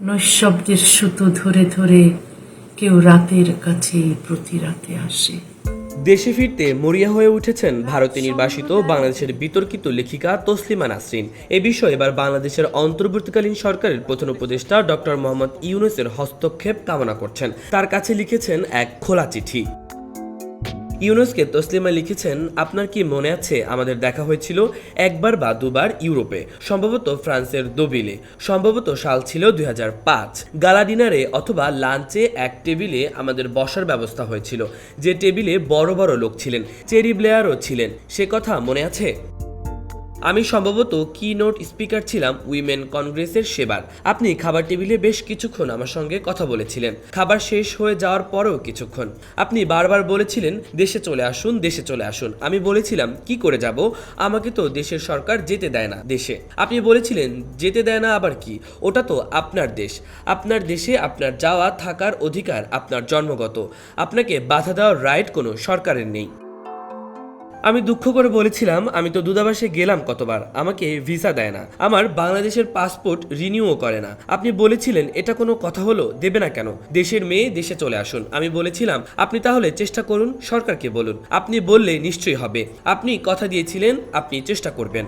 নৈশব্দের সুতো ধরে ধরে কেউ রাতের কাছে প্রতি রাতে আসে। দেশে ফিরতে মরিয়া হয়ে উঠেছেন ভারতে নির্বাসিত বাংলাদেশের বিতর্কিত লেখিকা তসলিমা নাসরিন। এ বিষয়ে এবার বাংলাদেশের অন্তর্বর্তীকালীন সরকারের প্রথম উপদেষ্টা ডক্টর মোহাম্মদ ইউনুসের হস্তক্ষেপ কামনা করছেন। তার কাছে লিখেছেন এক খোলা চিঠি। ইউনুসকে তসলিমা লিখেছেন, আপনার কি মনে আছে আমাদের দেখা হয়েছিল একবার বা দুবার ইউরোপে? সম্ভবত ফ্রান্সের দোবিলে। সম্ভবত সাল ছিল দুই গালা ডিনারে অথবা লাঞ্চে এক টেবিলে আমাদের বসার ব্যবস্থা হয়েছিল। যে টেবিলে বড় বড় লোক ছিলেন, চেরি ব্লেয়ারও ছিলেন। সে কথা মনে আছে? আমি সম্ভবত কি নোট স্পিকার ছিলাম উইমেন কংগ্রেসের সেবার। আপনি খাবার টেবিলে বেশ কিছুক্ষণ আমার সঙ্গে কথা বলেছিলেন। খাবার শেষ হয়ে যাওয়ার পরেও কিছুক্ষণ। আপনি বারবার বলেছিলেন, দেশে চলে আসুন, দেশে চলে আসুন। আমি বলেছিলাম, কি করে যাব? আমাকে তো দেশের সরকার যেতে দেয় না দেশে। আপনি বলেছিলেন, যেতে দেয় না আবার কি? ওটা তো আপনার দেশ। আপনার দেশে আপনার যাওয়া, থাকার অধিকার আপনার জন্মগত। আপনাকে বাধা দেওয়ার রাইট কোনো সরকারের নেই। আমি দুঃখ করে বলেছিলাম, আমি তো দূতাবাসে গেলাম কতবার, আমাকে ভিসা দেয় না। আমার বাংলাদেশের পাসপোর্ট রিনিউও করে না। আপনি বলেছিলেন, এটা কোনো কথা হলো? দেবে না কেন? দেশের মেয়ে দেশে চলে আসুন। আমি বলেছিলাম, আপনি তাহলে চেষ্টা করুন, সরকারকে বলুন। আপনি বললে নিশ্চয়ই হবে। আপনি কথা দিয়েছিলেন, আপনি চেষ্টা করবেন।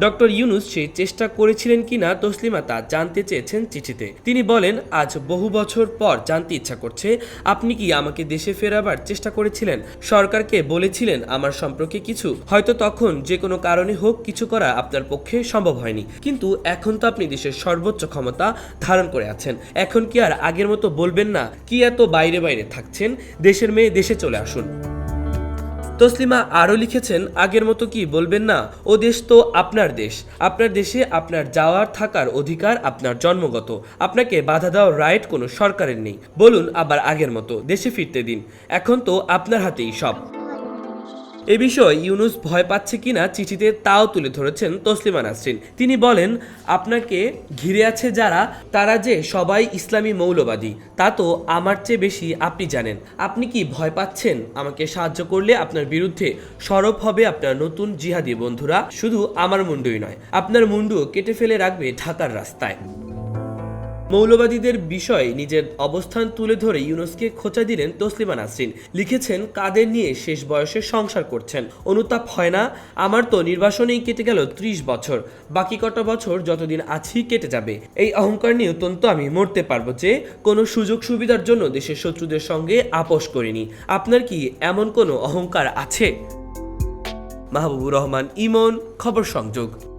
ডক্টর ইউনুস সেই চেষ্টা করেছিলেন কিনা তসলিমা তা জানতে চেয়েছেন চিঠিতে। তিনি বলেন, আজ বহু বছর পর জানতে ইচ্ছা করছে, আপনি কি আমাকে দেশে ফেরাবার চেষ্টা করেছিলেন? সরকারকে বলেছিলেন আমার সম্পর্কে কিছু? হয়তো তখন যে কোনো কারণে হোক কিছু করা আপনার পক্ষে সম্ভব হয়নি। কিন্তু এখন তো আপনি দেশের সর্বোচ্চ ক্ষমতা ধারণ করে আছেন। এখন কি আর আগের মতো বলবেন না? কি এত বাইরে বাইরে থাকছেন? দেশের মেয়ে দেশে চলে আসুন। তসলিমা আরও লিখেছেন, আগের মতো কি বলবেন না? ও দেশ তো আপনার দেশ। আপনার দেশে আপনার যাওয়ার থাকার অধিকার আপনার জন্মগত। আপনাকে বাধা দেওয়ার রাইট কোনো সরকারের নেই। বলুন আবার আগের মতো, দেশে ফিরতে দিন। এখন তো আপনার হাতেই সব। এ বিষয়ে ইউনুস ভয় পাচ্ছে কিনা চিঠিতে তাও তুলে ধরেছেন তসলিমা নাসরিন। তিনি বলেন, আপনাকে ঘিরে আছে যারা, তারা যে সবাই ইসলামী মৌলবাদী, তা তো আমার চেয়ে বেশি আপনি জানেন। আপনি কি ভয় পাচ্ছেন? আমাকে সাহায্য করলে আপনার বিরুদ্ধে সরব হবে আপনার নতুন জিহাদি বন্ধুরা। শুধু আমার মুন্ডুই নয়, আপনার মুন্ডু কেটে ফেলে রাখবে ঢাকার রাস্তায়। মৌলবাদীদের বিষয়ে নিজের অবস্থান তুলে ধরে ইউনুসকে খোঁচা দিলেন তসলিমা নাসরিন। লিখেছেন, কাদের নিয়ে শেষ বয়সে সংসার করছেন। অনুতাপ হয় না, আমার তো নির্বাসনেই কেটে গেল ত্রিশ বছর। বাকি কটা বছর যতদিন আছি কেটে যাবে। এই অহংকার নিয়ে অত্যন্ত আমি মরতে পারব যে কোনো সুযোগ সুবিধার জন্য দেশের শত্রুদের সঙ্গে আপোষ করিনি। আপনার কি এমন কোনো অহংকার আছে? মাহবুবুর রহমান, ইমন, খবর সংযোগ।